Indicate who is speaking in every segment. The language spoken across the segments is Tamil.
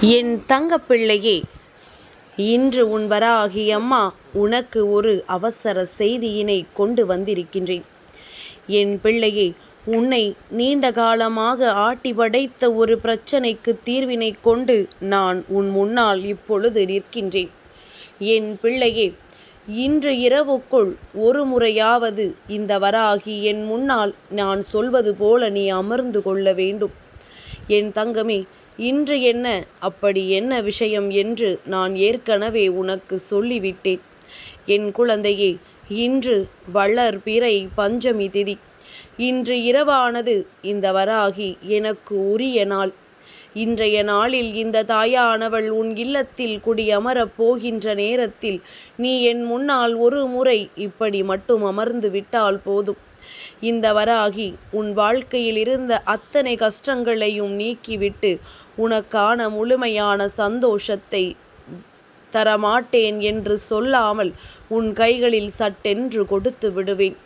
Speaker 1: என் தங்கப்பிள்ளையே இன்று உன் வராகி அம்மா உனக்கு ஒரு அவசர செய்தியினை கொண்டு வந்திருக்கின்றேன். என் பிள்ளையே உன்னை நீண்ட காலமாக ஆட்டி படைத்த ஒரு பிரச்சனைக்கு தீர்வினை கொண்டு நான் உன் முன்னால் இப்பொழுது நிற்கின்றேன். என் பிள்ளையே இன்று இரவுக்குள் ஒரு முறையாவது இந்த வராகி என் முன்னால் நான் சொல்வது போல நீ அமர்ந்து கொள்ள வேண்டும். என் தங்கமே இன்று என்ன? அப்படி என்ன விஷயம் என்று நான் ஏற்கனவே உனக்கு சொல்லிவிட்டேன். என் குழந்தையே இன்று வளர் பிறை பஞ்சமி திதி. இன்று இரவானது இந்த வராகி எனக்கு உரிய நாள். இன்றைய நாளில் இந்த தாயானவள் உன் இல்லத்தில் குடியமரப் போகின்ற நேரத்தில் நீ என் முன்னால் ஒரு முறை இப்படி மட்டும் அமர்ந்து விட்டால் போதும். இந்த வராகி உன் வாழ்க்கையில் இருந்த அத்தனை கஷ்டங்களையும் நீக்கிவிட்டு உனக்கான முழுமையான சந்தோஷத்தை தரமாட்டேன் என்று சொல்லாமல் உன் கைகளில் சட்டென்று கொடுத்து விடுவேன்.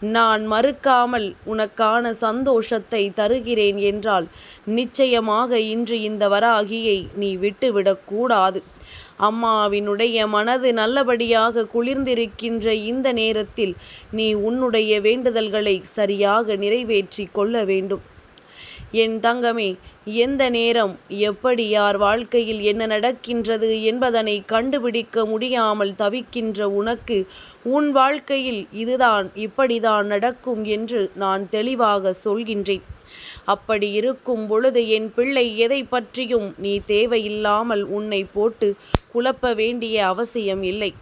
Speaker 1: நான் மறுக்காமல் உனக்கான சந்தோஷத்தை தருகிறேன் என்றால் நிச்சயமாக இன்று இந்த வராகியை நீ விட்டுவிடக்கூடாது அம்மாவினுடைய மனது நல்லபடியாக குளிர்ந்திருக்கின்ற இந்த நேரத்தில் நீ உன்னுடைய வேண்டுதல்களை சரியாக நிறைவேற்றி கொள்ள வேண்டும். என் தங்கமே எந்த நேரம் எப்படி யார் வாழ்க்கையில் என்ன நடக்கின்றது என்பதனை கண்டுபிடிக்க முடியாமல் தவிக்கின்ற உனக்கு உன் வாழ்க்கையில் இதுதான் இப்படிதான் நடக்கும் என்று நான் தெளிவாக சொல்கின்றேன். அப்படி இருக்கும் பொழுது என் பிள்ளை எதை பற்றியும் நீ தேவையில்லாமல் உன்னை போட்டு குழப்ப வேண்டிய அவசியம் இல்லை.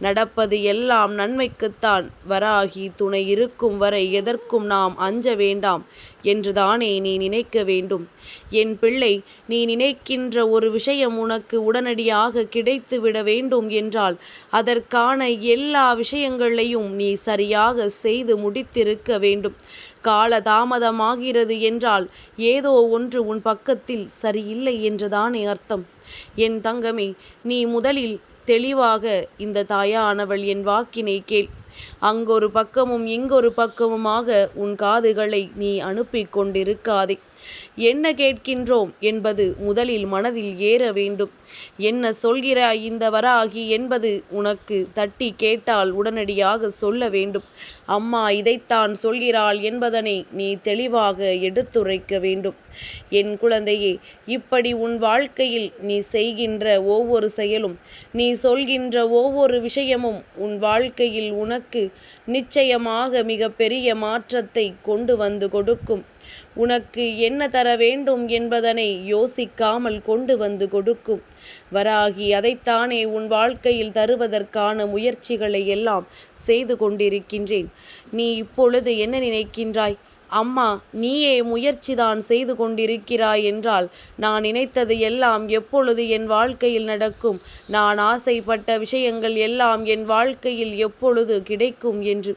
Speaker 1: நடப்பது எல்லாம் நன்மைக்குத்தான். வராகி துணை இருக்கும் வரை எதற்கும் நாம் அஞ்ச வேண்டாம். என்றுதானே நீ நினைக்க வேண்டும். என் பிள்ளை நீ நினைக்கின்ற ஒரு விஷயம் உனக்கு உடனடியாக கிடைத்துவிட வேண்டும் என்றால் அதற்கான எல்லா விஷயங்களையும் நீ சரியாக செய்து முடித்திருக்க வேண்டும். கால தாமதமாகிறது என்றால் ஏதோ ஒன்று உன் பக்கத்தில் சரியில்லை என்றுதானே அர்த்தம். என் தங்கமே நீ முதலில் தெளிவாக இந்த தாயானவள் என் வாக்கினை கேள். அங்கொரு பக்கமும் இங்கொரு பக்கமுமாக உன் காதுகளை நீ அனுப்பி கொண்டிருக்காதே. என்ன கேட்கின்றோம் என்பது முதலில் மனதில் ஏற வேண்டும். என்ன சொல்கிறாய் இந்த வராகி என்பது உனக்கு தட்டி கேட்டால் உடனடியாக சொல்ல வேண்டும். அம்மா இதைத்தான் சொல்கிறாள் என்பதனை நீ தெளிவாக எடுத்துரைக்க வேண்டும். என் குழந்தையே இப்படி உன் வாழ்க்கையில் நீ செய்கின்ற ஒவ்வொரு செயலும் நீ சொல்கின்ற ஒவ்வொரு விஷயமும் உன் வாழ்க்கையில் உனக்கு நிச்சயமாக மிக பெரிய மாற்றத்தை கொண்டு வந்து கொடுக்கும். உனக்கு என்ன தர வேண்டும் என்பதனை யோசிக்காமல் கொண்டு வந்து கொடுக்கும். வராகி அதைத்தானே உன் வாழ்க்கையில் தருவதற்கான முயற்சிகளை எல்லாம் செய்து கொண்டிருக்கின்றேன். நீ இப்பொழுது என்ன நினைக்கின்றாய்? அம்மா நீயே முயற்சிதான் செய்து கொண்டிருக்கிறாய் என்றால் நான் நினைத்தது எல்லாம் எப்பொழுது என் வாழ்க்கையில் நடக்கும்? நான் ஆசைப்பட்ட விஷயங்கள் எல்லாம் என் வாழ்க்கையில் எப்பொழுது கிடைக்கும் என்று.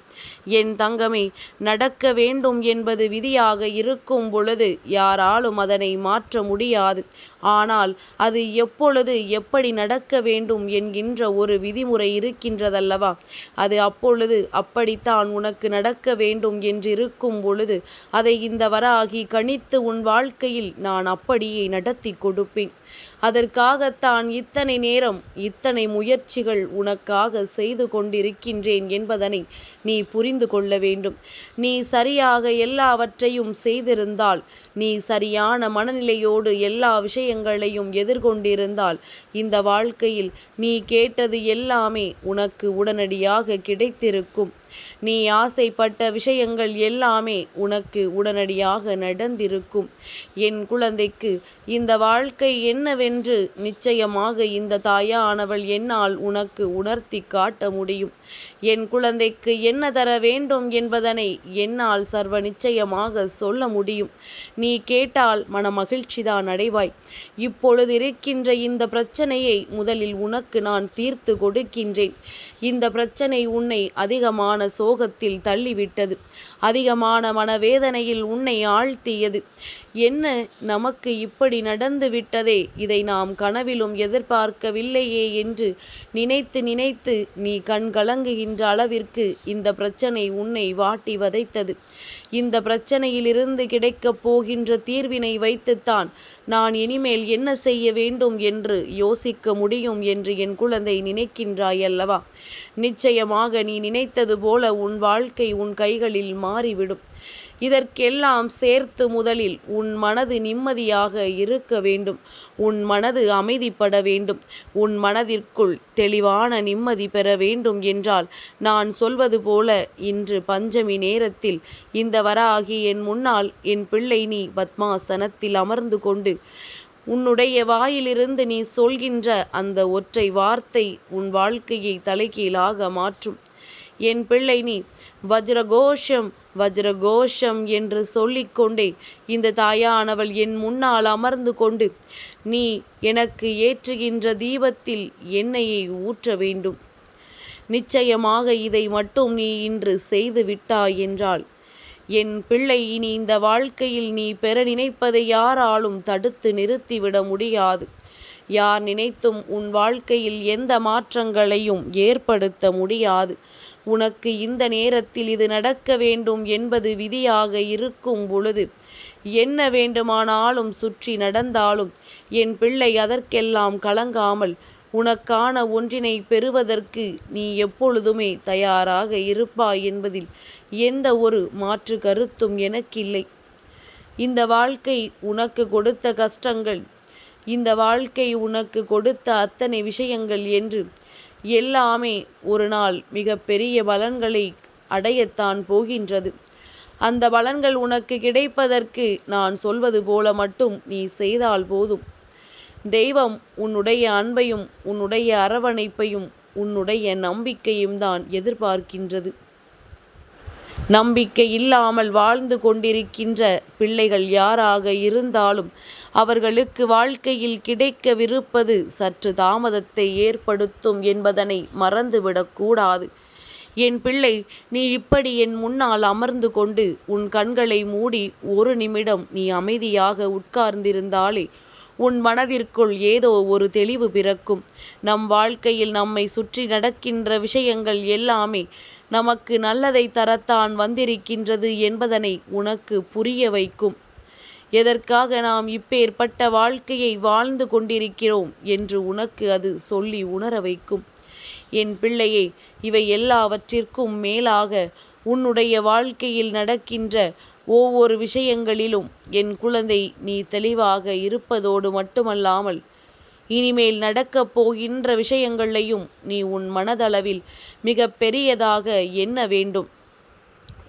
Speaker 1: என் தங்கமே நடக்க வேண்டும் என்பது விதியாக இருக்கும் பொழுது யாராலும் அதனை மாற்ற முடியாது. ஆனால் அது எப்பொழுது எப்படி நடக்க வேண்டும் என்கின்ற ஒரு விதிமுறை இருக்கின்றதல்லவா? அது அப்பொழுது அப்படித்தான் உனக்கு நடக்க வேண்டும் என்றிருக்கும் பொழுது அதை இந்த வராகி கணித்து உன் வாழ்க்கையில் நான் அப்படியே நடத்தி கொடுப்பேன். அதற்காகத்தான் இத்தனை நேரம் இத்தனை முயற்சிகள் உனக்காக செய்து கொண்டிருக்கின்றேன் என்பதனை நீ புரிந்து கொள்ள வேண்டும். நீ சரியாக எல்லாவற்றையும் செய்திருந்தால் நீ சரியான மனநிலையோடு எல்லா விஷயங்களையும் எதிர்கொண்டிருந்தால் இந்த வாழ்க்கையில் நீ கேட்டது எல்லாமே உனக்கு உடனடியாக கிடைத்திருக்கும். நீ ஆசைப்பட்ட விஷயங்கள் எல்லாமே உனக்கு உடனடியாக நடந்திருக்கும். என் குழந்தைக்கு இந்த வாழ்க்கை என்னவென்று நிச்சயமாக இந்த தாயானவள் என்னால் உனக்கு உணர்த்தி காட்ட முடியும். என் குழந்தைக்கு என்ன தர வேண்டும் என்பதனை என்னால் சர்வ நிச்சயமாக சொல்ல முடியும். நீ கேட்டால் மன மகிழ்ச்சிதான் அடைவாய். இப்பொழுது இருக்கின்ற இந்த பிரச்சனையை முதலில் உனக்கு நான் தீர்த்து கொடுக்கின்றேன். இந்த பிரச்சனை உன்னை அதிகமான சோகத்தில் தள்ளிவிட்டது. அதிகமான மனவேதனையில் உன்னை ஆழ்த்தியது. என்ன நமக்கு இப்படி நடந்து விட்டதே இதை நாம் கனவிலும் எதிர்பார்க்கவில்லையே என்று நினைத்து நினைத்து நீ கண் கலங்குகின்ற அளவிற்கு இந்த பிரச்சனை உன்னை வாட்டி வதைத்தது. இந்த பிரச்சனையிலிருந்து கிடைக்கப் போகின்ற தீர்வினை வைத்துத்தான் நான் இனிமேல் என்ன செய்ய வேண்டும் என்று யோசிக்க முடியும் என்று என் குழந்தை நினைக்கின்றாய் அல்லவா நிச்சயமாக நீ நினைத்தது போல உன் வாழ்க்கை உன் கைகளில் மாறிவிடும். இதற்கெல்லாம் சேர்த்து முதலில் உன் மனது நிம்மதியாக இருக்க வேண்டும். உன் மனது அமைதிப்பட வேண்டும். உன் மனதிற்குள் தெளிவான நிம்மதி பெற வேண்டும் என்றால் நான் சொல்வது போல இன்று பஞ்சமி நேரத்தில் இந்த வராகி என் முன்னால் என் பிள்ளை நீ பத்மாசனத்தில் அமர்ந்து கொண்டு உன்னுடைய வாயிலிருந்து நீ சொல்கின்ற அந்த ஒற்றை வார்த்தை உன் வாழ்க்கையை தலைகீழாக மாற்றும். என் பிள்ளை நீ வஜ்ரகோஷம் வஜ்ரகோஷம் என்று சொல்லிக்கொண்டே இந்த தாயானவள் என் முன்னால் அமர்ந்து கொண்டு நீ எனக்கு ஏற்றுகின்ற தீபத்தில் எண்ணெயை ஊற்ற வேண்டும். நிச்சயமாக இதை மட்டும் நீ இன்று செய்து விட்டாய் என்றாள். என் பிள்ளை இனி இந்த வாழ்க்கையில் நீ பெற நினைப்பதை யாராலும் தடுத்து நிறுத்திவிட முடியாது. யார் நினைத்தும் உன் வாழ்க்கையில் எந்த மாற்றங்களையும் ஏற்படுத்த முடியாது. உனக்கு இந்த நேரத்தில் இது நடக்க வேண்டும் என்பது விதியாக இருக்கும் பொழுது என்ன வேண்டுமானாலும் சுற்றி நடந்தாலும் என் பிள்ளை அதற்கெல்லாம் கலங்காமல் உனக்கான ஒன்றினை பெறுவதற்கு நீ எப்பொழுதுமே தயாராக இருப்பாய் என்பதில் எந்த ஒரு மாற்று கருத்தும் எனக்கில்லை. இந்த வாழ்க்கை உனக்கு கொடுத்த கஷ்டங்கள் இந்த வாழ்க்கை உனக்கு கொடுத்த அத்தனை விஷயங்கள் என்று எல்லாமே ஒரு நாள் மிக பெரிய பலன்களை அடையத்தான் போகின்றது. அந்த பலன்கள் உனக்கு கிடைப்பதற்கு நான் சொல்வது போல மட்டும் நீ செய்தால் போதும். தெய்வம் உன்னுடைய அன்பையும் உன்னுடைய அரவணைப்பையும் உன்னுடைய நம்பிக்கையும் தான் எதிர்பார்க்கின்றது. நம்பிக்கை இல்லாமல் வாழ்ந்து கொண்டிருக்கின்ற பிள்ளைகள் யாராக இருந்தாலும் அவர்களுக்கு வாழ்க்கையில் கிடைக்கவிருப்பது சற்று தாமதத்தை ஏற்படுத்தும் என்பதனை மறந்துவிடக்கூடாது என் பிள்ளை நீ இப்படி என் முன்னால் அமர்ந்து கொண்டு உன் கண்களை மூடி ஒரு நிமிடம் நீ அமைதியாக உட்கார்ந்திருந்தாலே உன் மனதிற்குள் ஏதோ ஒரு தெளிவு பிறக்கும். நம் வாழ்க்கையில் நம்மை சுற்றி நடக்கின்ற விஷயங்கள் எல்லாமே நமக்கு நல்லதை தரத்தான் வந்திருக்கின்றது என்பதனை உனக்கு புரிய வைக்கும். எதற்காக நாம் இப்பேற்பட்ட வாழ்க்கையை வாழ்ந்து கொண்டிருக்கிறோம் என்று உனக்கு அது சொல்லி உணர வைக்கும். என் பிள்ளையே இவை எல்லாவற்றிற்கும் மேலாக உன்னுடைய வாழ்க்கையில் நடக்கின்ற ஒவ்வொரு விஷயங்களிலும் என் குழந்தை நீ தெளிவாக இருப்பதோடு மட்டுமல்லாமல் இனிமேல் நடக்கப் போகின்ற விஷயங்களையும் நீ உன் மனதளவில் மிக பெரியதாக எண்ண வேண்டும்.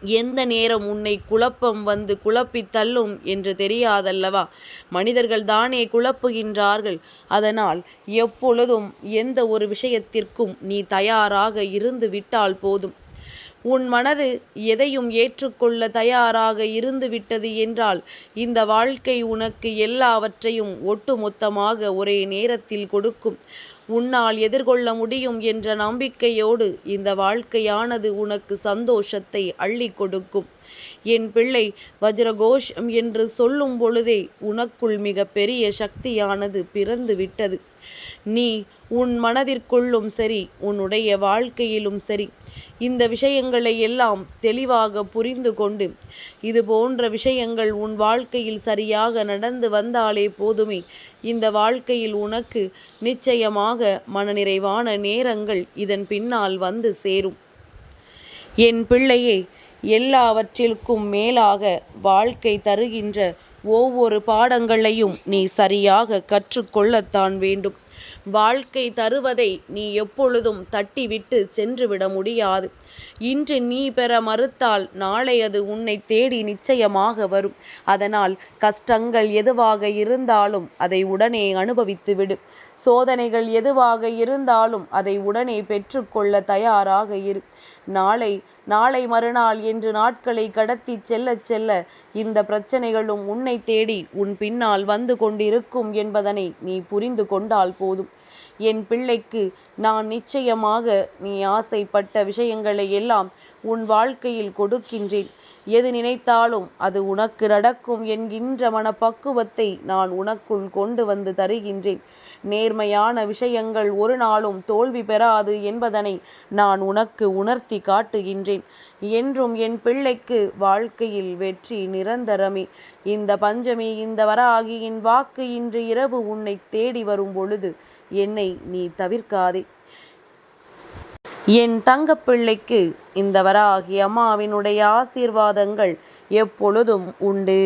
Speaker 1: எந்த நேரம் உன்னை குழப்பம் வந்து குழப்பி தள்ளும் என்று தெரியாதல்லவா? மனிதர்கள் தானே குழப்புகின்றார்கள். அதனால் எப்பொழுதும் எந்த ஒரு விஷயத்திற்கும் நீ தயாராக இருந்து விட்டால் போதும். உன் மனது எதையும் ஏற்றுக்கொள்ள தயாராக இருந்து விட்டது என்றால் இந்த வாழ்க்கை உனக்கு எல்லாவற்றையும் ஒட்டுமொத்தமாக ஒரே நேரத்தில் கொடுக்கும். உன்னால் எதிர்கொள்ள முடியும் என்ற நம்பிக்கையோடு இந்த வாழ்க்கையானது உனக்கு சந்தோஷத்தை அள்ளி கொடுக்கும். என் பிள்ளை வஜ்ரகோஷம் என்று சொல்லும் பொழுதே உனக்குள் மிக பெரிய சக்தியானது பிறந்து விட்டது நீ உன் மனதிற்குள்ளும் சரி உன்னுடைய வாழ்க்கையிலும் சரி இந்த விஷயங்களை எல்லாம் தெளிவாக புரிந்து கொண்டு இது போன்ற விஷயங்கள் உன் வாழ்க்கையில் சரியாக நடந்து வந்தாலே போதுமே இந்த வாழ்க்கையில் உனக்கு நிச்சயமாக மனநிறைவான நேரங்கள் இதன் பின்னால் வந்து சேரும். என் பிள்ளையே எல்லாவற்றிற்கும் மேலாக வாழ்க்கை தருகின்ற ஒவ்வொரு பாடங்களையும் நீ சரியாக கற்றுக்கொள்ளத்தான் வேண்டும். வாழ்க்கை தருவதை நீ எப்பொழுதும் தட்டிவிட்டு சென்றுவிட முடியாது. இன்று நீ பெற மறுத்தால் நாளை அது உன்னை தேடி நிச்சயமாக வரும். அதனால் கஷ்டங்கள் எதுவாக இருந்தாலும் அதை உடனே அனுபவித்துவிடு. சோதனைகள் எதுவாக இருந்தாலும் அதை உடனே பெற்றுக்கொள்ள தயாராக இரு. நாளை நாளை மறுநாள் என்று நாட்களை கடத்தி செல்ல செல்ல இந்த பிரச்சனைகளும் உன்னை தேடி உன் பின்னால் வந்து கொண்டிருக்கும் என்பதனை நீ புரிந்து கொண்டால் போதும். என் பிள்ளைக்கு நான் நிச்சயமாக நீ ஆசைப்பட்ட விஷயங்களை எல்லாம் உன் வாழ்க்கையில் கொடுக்கின்றேன். எது நினைத்தாலும் அது உனக்கு நடக்கும் என்கின்ற மனப்பக்குவத்தை நான் உனக்குள் கொண்டு வந்து தருகின்றேன். நேர்மையான விஷயங்கள் ஒரு நாளும் தோல்வி பெறாது என்பதனை நான் உனக்கு உணர்த்தி காட்டுகின்றேன். என்றும் என் பிள்ளைக்கு வாழ்க்கையில் வெற்றி நிரந்தரமே. இந்த பஞ்சமி இந்த வராகியின் வாக்கு இன்று இரவு உன்னை தேடி வரும் பொழுது என்னை நீ தவிர்க்காதே. என் தங்கப்பிள்ளைக்கு இந்த வராகி அம்மாவினுடைய ஆசீர்வாதங்கள் எப்பொழுதும் உண்டு.